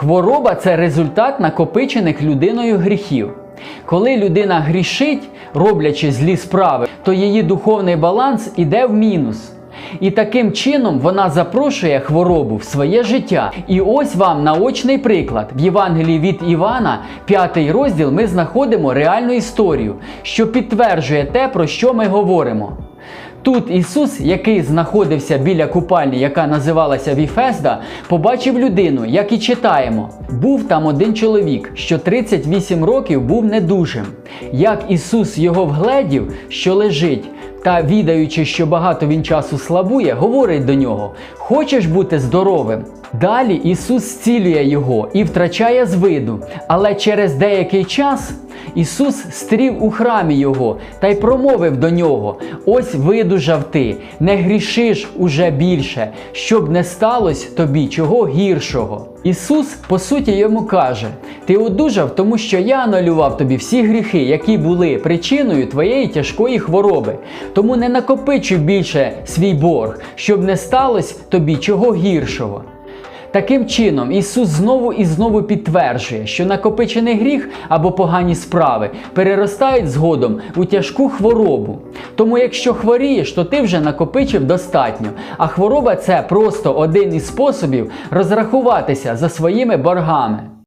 Хвороба це результат накопичених людиною гріхів. Коли людина грішить, роблячи злі справи, то її духовний баланс іде в мінус. І таким чином вона запрошує хворобу в своє життя. І ось вам наочний приклад. В Євангелії від Івана, п'ятий розділ, ми знаходимо реальну історію, що підтверджує те, про що ми говоримо. Тут Ісус, який знаходився біля купальні, яка називалася Віфесда, побачив людину, як і читаємо. Був там один чоловік, що 38 років був недужим. Як Ісус його вгледів, що лежить, та відаючи, що багато він часу слабує, говорить до нього: Хочеш бути здоровим? Далі Ісус зцілює його і втрачає з виду, але через деякий час Ісус стрів у храмі його та й промовив до нього: Ось видужав ти, не грішиш уже більше, щоб не сталося тобі чого гіршого. Ісус, по суті, йому каже: Ти одужав, тому що я анулював тобі всі гріхи, які були причиною твоєї тяжкої хвороби. Тому не накопичуй більше свій борг, щоб не сталося тобі чого гіршого. Таким чином, Ісус знову і знову підтверджує, що накопичений гріх або погані справи переростають згодом у тяжку хворобу. Тому, якщо хворієш, то ти вже накопичив достатньо. А хвороба це просто один із способів розрахуватися за своїми боргами.